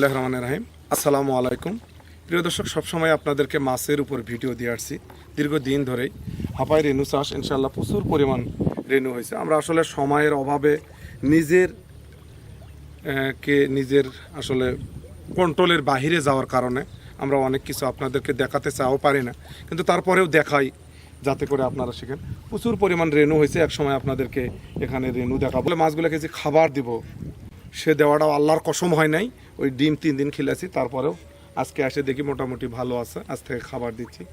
আল্লাহ রাহিম। আসসালামু আলাইকুম। প্রিয় দর্শক, সবসময় আপনাদেরকে মাছের উপর ভিডিও দিয়ে আসছি। দীর্ঘদিন ধরেই হাপাই রেনু চাষ ইনশাল্লাহ প্রচুর পরিমাণ রেনু হয়েছে। আমরা আসলে সময়ের অভাবে নিজের কে নিজের আসলে কন্ট্রোলের বাহিরে যাওয়ার কারণে আমরা অনেক কিছু আপনাদেরকে দেখাতে চাও পারি না। কিন্তু তারপরেও দেখাই, যাতে করে আপনারা শিখেন। প্রচুর পরিমাণ রেনু হয়েছে। এক সময় আপনাদেরকে এখানে রেনু দেখাবো। মাছগুলোকে যে খাবার দিব সে দেওয়াটাও আল্লাহর কসম হয় নাই। ওই ডিম তিন দিন খেলেছি, তারপরেও আজকে এসে দেখি মোটামুটি ভালো আছে। আজ থেকে খাবার দিচ্ছি।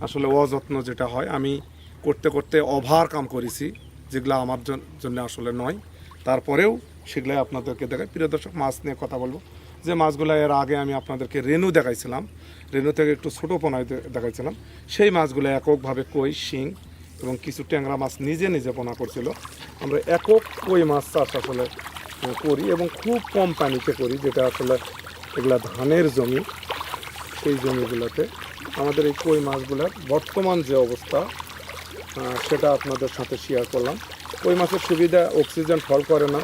আসলে অযত্ন যেটা হয়, আমি করতে করতে অভার কাম করেছি, যেগুলো আমার জন- জন্য আসলে নয়। তারপরেও সেগুলাই আপনাদেরকে দেখাই। প্রিয় দর্শক, মাছ নিয়ে কথা বলব। যে মাছগুলো এর আগে আমি আপনাদেরকে রেনু দেখাইছিলাম, রেনু থেকে একটু ছোটো পোনায় দেখাইছিলাম। সেই মাছগুলো এককভাবে কই, শিং এবং কিছু ট্যাংরা মাছ নিজে নিজে পোনা করছিল। আমরা একক কই মাছ চাষ আসলে করি এবং খুব কম পানিতে করি, যেটা আসলে এগুলা ধানের জমি, সেই জমিগুলোতে। আমাদের এই কই মাছগুলোর বর্তমান যে অবস্থা সেটা আপনাদের সাথে শেয়ার করলাম। কই মাছের সুবিধা অক্সিজেন ফল করে না,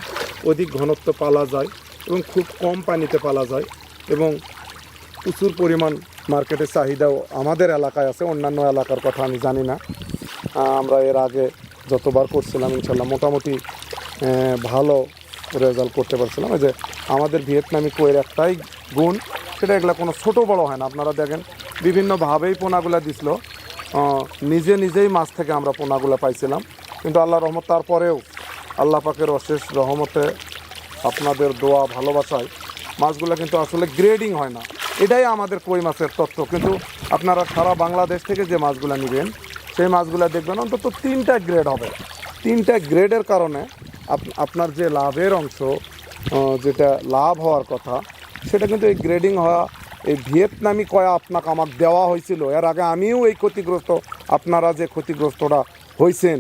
অধিক ঘনত্ব পালা যায় এবং খুব কম পানিতে পালা যায় এবং প্রচুর পরিমাণ মার্কেটের চাহিদাও আমাদের এলাকায় আছে, অন্যান্য এলাকার কথা আমি জানি না। আমরা এর আগে যতবার করছিলাম, ইনশাল্লাহ মোটামুটি ভালো রেজাল্ট করতে পারছিলাম। এই যে আমাদের ভিয়েতনামি কোয়ের একটাই গুণ, সেটা এগুলো কোনো ছোট বড় হয় না। আপনারা দেখেন, বিভিন্নভাবেই পোনাগুলো দিছিল। নিজে নিজেই মাছ থেকে আমরা পোনাগুলো পাইছিলাম। কিন্তু আল্লাহ রহমত তারপরেও আল্লাহ পাকের অশেষ রহমতে আপনাদের দোয়া, ভালোবাসায় মাছগুলো কিন্তু আসলে গ্রেডিং হয় না। এটাই আমাদের কই মাছের তত্ত্ব। কিন্তু আপনারা সারা বাংলাদেশ থেকে যে মাছগুলো নেবেন, সেই মাছগুলো দেখবেন অন্তত তিনটা গ্রেড হবে। তিনটা গ্রেডের কারণে আপনার যে লাভের অংশ যেটা লাভ হওয়ার কথা, সেটা কিন্তু এই গ্রেডিং হওয়া, এই ভিয়েতনামি কয়া আপনাকে আমার দেওয়া হয়েছিল। এর আগে আমিও এই ক্ষতিগ্রস্ত, আপনারা যে ক্ষতিগ্রস্তরা হয়েছেন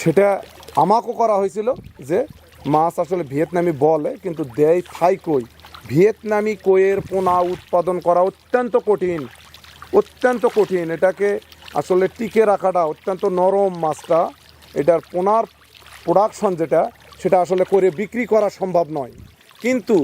সেটা আমাকেও করা হয়েছিল যে মাছ আসলে ভিয়েতনামি বলে, কিন্তু দেয় থাই কই? ভিয়েতনামি কইয়ের পোনা উৎপাদন করা অত্যন্ত কঠিন অত্যন্ত কঠিন। এটাকে আসলে টিকে রাখাটা অত্যন্ত নরম মাছটা। এটার পোনার প্রোডাকশন যেটা, সেটা আসলে করে বিক্রি করা সম্ভব নয়। কিন্তু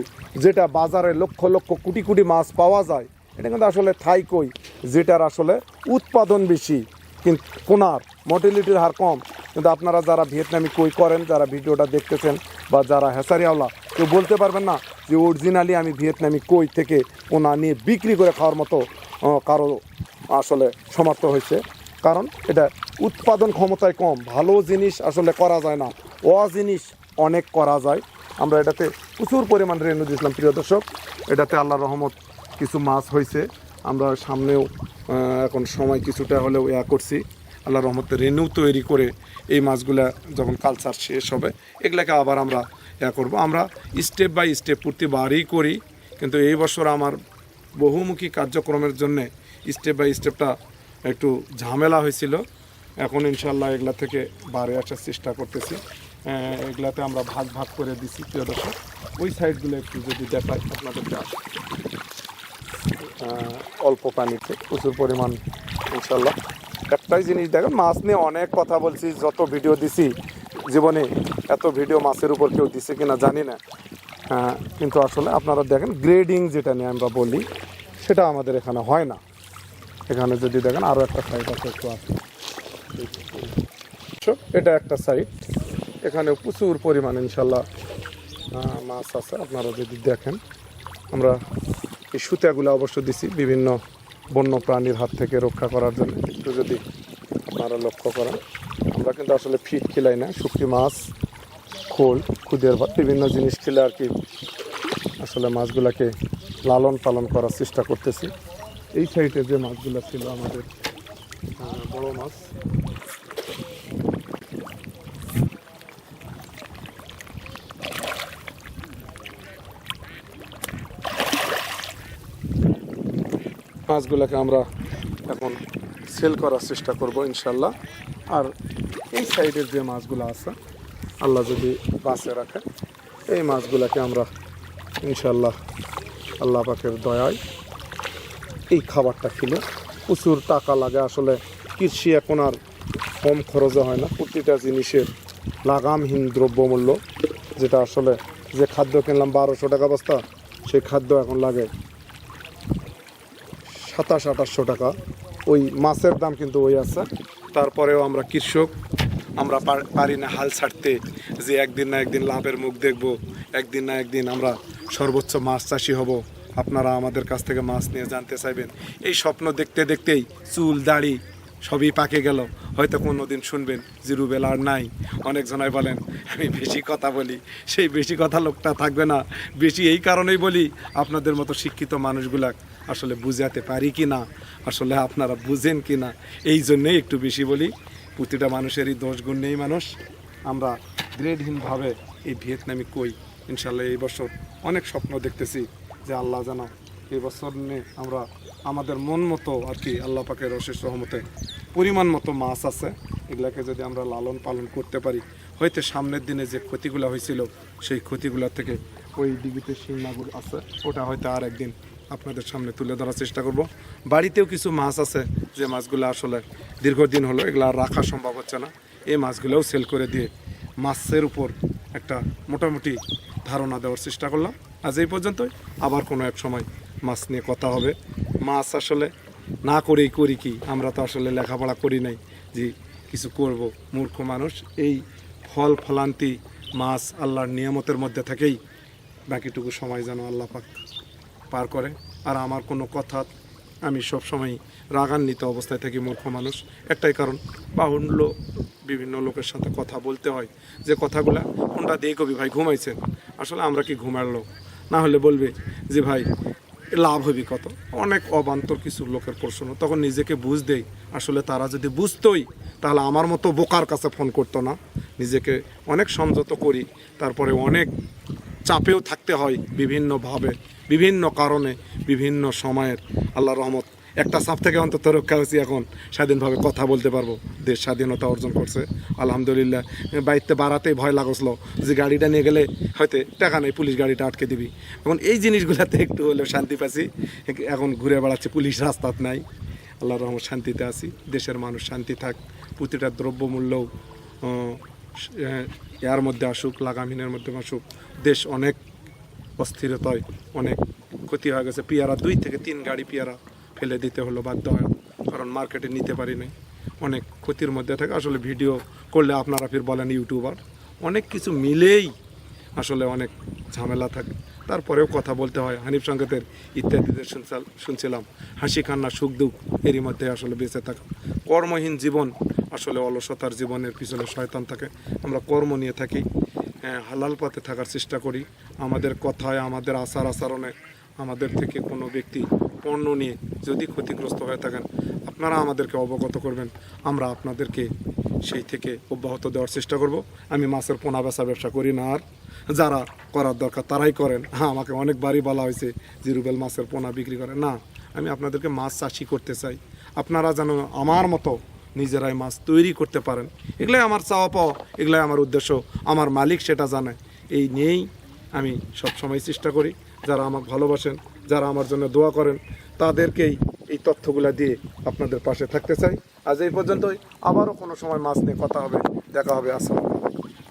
যেটা বাজারে লক্ষ লক্ষ কোটি কোটি মাছ পাওয়া যায়, এটা কিন্তু আসলে থাই কই, যেটার আসলে উৎপাদন বেশি, কিন্তু পোনার মর্টিলিটির হার কম। কিন্তু আপনারা যারা ভিয়েতনামি কই করেন, যারা ভিডিওটা দেখতেছেন, বা যারা হেসারিয়াওয়ালা, কেউ বলতে পারবেন না যে অরিজিনালি আমি ভিয়েতনামি কই থেকে পোনা নিয়ে বিক্রি করে খাওয়ার মতো কারও আসলে সমর্থ হয়েছে। কারণ এটা উৎপাদন ক্ষমতায় কম, ভালো জিনিস আসলে করা যায় না। অ জিনিস অনেক করা যায়। আমরা এটাতে প্রচুর পরিমাণ রেনু দিয়েছিলাম, প্রিয় দর্শক। এটাতে আল্লাহ রহমত কিছু মাছ হয়েছে। আমরা সামনেও এখন সময় কিছুটা হলেও ইয়া করছি। আল্লাহ রহমতে রেনু তৈরি করে এই মাছগুলা যখন কালচার শেষ হবে, এগুলাকে আবার আমরা ইয়া করব। আমরা স্টেপ বাই স্টেপ প্রতিবারই করি, কিন্তু এই বছর আমার বহুমুখী কার্যক্রমের জন্যে স্টেপ বাই স্টেপটা একটু ঝামেলা হয়েছিল। এখন ইনশাল্লাহ এগুলা থেকে বাড়ে আসার চেষ্টা করতেছি। এগুলাতে আমরা ভাগ ভাগ করে দিছি, প্রিয় দর্শক। ওই সাইডগুলো একটু যদি দেখাই, আপনাদেরকে অল্প পানিতে প্রচুর পরিমাণ ইনশাল্লাহ একটাই জিনিস দেখেন, মাছ নিয়ে অনেক কথা বলছি, যত ভিডিও দিছি, জীবনে এত ভিডিও মাছের উপর কেউ দিছে কিনা জানি না। কিন্তু আসলে আপনারা দেখেন গ্রেডিং যেটা নিয়ে আমরা বলি, সেটা আমাদের এখানে হয় না। এখানে যদি দেখেন আরও একটা সাইড আছে, একটু আছে। এটা একটা সাইড এখানে প্রচুর পরিমাণ ইনশাল্লাহ মাছ আছে। আপনারা যদি দেখেন, আমরা এই সুতাগুলো অবশ্য দিছি বিভিন্ন বন্য প্রাণীর হাত থেকে রক্ষা করার জন্য। একটু যদি আপনারা লক্ষ্য করেন, আমরা কিন্তু আসলে ফিট খিলাই না। শুকটি মাছ, খোল, খুদের ভাত, বিভিন্ন জিনিস খেলে আর কি আসলে মাছগুলোকে লালন পালন করার চেষ্টা করতেছি। এই সাইডে যে মাছগুলো ছিল আমাদের বড় মাছ। মাছগুলোকে আমরা এখন সেল করার চেষ্টা করব ইনশাল্লাহ। আর এই সাইডের যে মাছগুলো আছে, আল্লাহ যদি বাঁচে রাখে, এই মাছগুলোকে আমরা ইনশাল্লাহ আল্লাহ পাকের দয়ায় এই খাবারটা খেলে প্রচুর টাকা লাগে। আসলে কৃষি এখন আর কম খরচে হয় না। প্রতিটা জিনিসের লাগামহীন দ্রব্যমূল্য, যেটা আসলে যে খাদ্য কিনলাম বারোশো টাকা বস্তা, সেই খাদ্য এখন লাগে সাতাশ, আঠাশশো টাকা। ওই মাছের দাম কিন্তু ওই আছে। তারপরেও আমরা কৃষক, আমরা পারি না হাল ছাড়তে, যে একদিন না একদিন লাভের মুখ দেখব, একদিন না একদিন আমরা সর্বোচ্চ মাছ চাষি হব। আপনারা আমাদের কাছ থেকে মাছ নিয়ে জানতে চাইবেন। এই স্বপ্ন দেখতে দেখতেই চুল, দাড়ি সবই পাকে গেল। হয়তো কোনো দিন শুনবেন জিরুবেল আর নাই। অনেক জনাই বলেন, আমি বেশি কথা বলি, সেই বেশি কথা লোকটা থাকবে না। বেশি এই কারণেই বলি, আপনাদের মতো শিক্ষিত মানুষগুলা আসলে বুঝাতে পারি কি না? আসলে আপনারা বুঝেন কি না? এই জন্যেই একটু বেশি বলি, প্রতিটা মানুষেরই দোষ গুণ নেই মানুষ। আমরা গ্রেডহীনভাবে এই ভিয়েতনামি কই। ইনশাল্লাহ এই বছর অনেক স্বপ্ন দেখতেছি। যে আল্লাহ জানা এই বছর নিয়ে আমরা আমাদের মন মতো আর কি আল্লাহ পাকের অশেষ রহমতে পরিমাণ মতো মাছ আছে। এগুলাকে যদি আমরা লালন পালন করতে পারি, হয়তো সামনের দিনে যে ক্ষতিগুলো হয়েছিল, সেই ক্ষতিগুলো থেকে ওই ডিবিতে শিং মাগুর আছে, ওটা হয়তো আর একদিন আপনাদের সামনে তুলে ধরার চেষ্টা করব। বাড়িতেও কিছু মাছ আছে যে মাছগুলো আসলে দীর্ঘদিন হলো, এগুলো আর রাখা সম্ভব হচ্ছে না। এই মাছগুলোও সেল করে দিয়ে মাছের উপর একটা মোটামুটি ধারণা দেওয়ার চেষ্টা করলাম। আজ এই পর্যন্তই। আবার কোনো এক সময় মাছ নিয়ে কথা হবে। মাছ আসলে না করেই করি কি? আমরা তো আসলে লেখাপড়া করি নাই যে কিছু করব। মূর্খ মানুষ, এই ফল ফলান্তি মাছ আল্লাহর নিয়ামতের মধ্যে থেকেই বাকিটুকু সময় যেন আল্লাহ পাক পার করে। আর আমার কোনো কথা, আমি সব সময় রাগান্বিত অবস্থায় থাকি মূর্খ মানুষ। একটাই কারণ, বাহুল্য বিভিন্ন লোকের সাথে কথা বলতে হয়। যে কথাগুলা কোনটা দিয়ে কবি ভাই ঘুমাইছেন আসলে আমরা কি ঘুমার লোক? না হলে বলবে যে ভাই, লাভ হবে কত? অনেক অবান্তর কিছু লোকের প্রশ্ন। তখন নিজেকে বুঝ দেই, আসলে তারা যদি বুঝতোই, তাহলে আমার মতো বোকার কাছে ফোন করতো না। নিজেকে অনেক সংযত করি, তারপরে অনেক চাপেও থাকতে হয় বিভিন্নভাবে বিভিন্ন কারণে, বিভিন্ন সময়ের আল্লাহ রহমত একটা চাপ থেকে অন্তত রক্ষা হয়েছি এখন। স্বাধীনভাবে কথা বলতে পারব। দেশ স্বাধীনতা অর্জন করছে। আলহামদুলিল্লাহ। বাড়িতে বাড়াতেই ভয় লাগছিল যে গাড়িটা নিয়ে গেলে হয়তো টাকা নেই, পুলিশ গাড়িটা আটকে দিবি। এখন এই জিনিসগুলোতে একটু হলেও শান্তি পাচ্ছি। এখন ঘুরে বেড়াচ্ছে, পুলিশ রাস্তাত নাই। আল্লাহ রহমত শান্তিতে আছি। দেশের মানুষ শান্তি থাক। প্রতিটা দ্রব্যমূল্যও এর মধ্যে আসুক লাগামিনের মধ্যে আসুক। দেশ অনেক অস্থিরতায় অনেক ক্ষতি হয়ে গেছে। পেয়ারা, দুই থেকে তিন গাড়ি পেয়ারা। ফেলে দিতে হলো বাধ্য হয়। কারণ মার্কেটে নিতে পারি নাই। অনেক ক্ষতির মধ্যে থাকে। আসলে ভিডিও করলে আপনারা ফির বলেন ইউটিউবার অনেক কিছু মিলেই আসলে অনেক ঝামেলা থাকে। তারপরেও কথা বলতে হয়। হানিফ সংকেতের ইত্যাদিদের শুনছাল- শুনছিলাম। হাসি কান্না সুখ দুঃখ এরই মধ্যে আসলে বেঁচে থাকা। কর্মহীন জীবন আসলে অলসতার জীবনের পিছনে শয়তান থাকে। আমরা কর্ম নিয়ে থাকি। হ্যাঁ, হালাল পথে থাকার চেষ্টা করি। আমাদের কথায় আমাদের আচার আচরণে আমাদের থেকে কোনো ব্যক্তি পণ্য নিয়ে যদি ক্ষতিগ্রস্ত হয়ে থাকেন, আপনারা আমাদেরকে অবগত করবেন। আমরা আপনাদেরকে সেই থেকে অব্যাহত দেওয়ার চেষ্টা করব। আমি মাছের পোনা বেচা ব্যবসা করি না আর। যারা করার দরকার তারাই করেন। হ্যাঁ আমাকে অনেকবারই বলা হয়েছে যে রুবেল মাছের পোনা বিক্রি করে। না, আমি আপনাদেরকে মাছ চাষি করতে চাই। আপনারা যেন আমার মতো নিজেরাই মাছ তৈরি করতে পারেন। এগুলাই আমার চাওয়া পাওয়া, এগুলাই আমার উদ্দেশ্য। আমার মালিক সেটা জানে। এই নিয়েই আমি সবসময় চেষ্টা করি। যারা আমাকে ভালোবাসেন যারা আমার জন্য দোয়া করেন, তাদেরকেই এই তথ্যগুলা দিয়ে আপনাদের পাশে থাকতে চাই। আজ এই পর্যন্তই। আবারও কোনো সময় মাছ নিয়ে কথা হবে। দেখা হবে। আসসালাম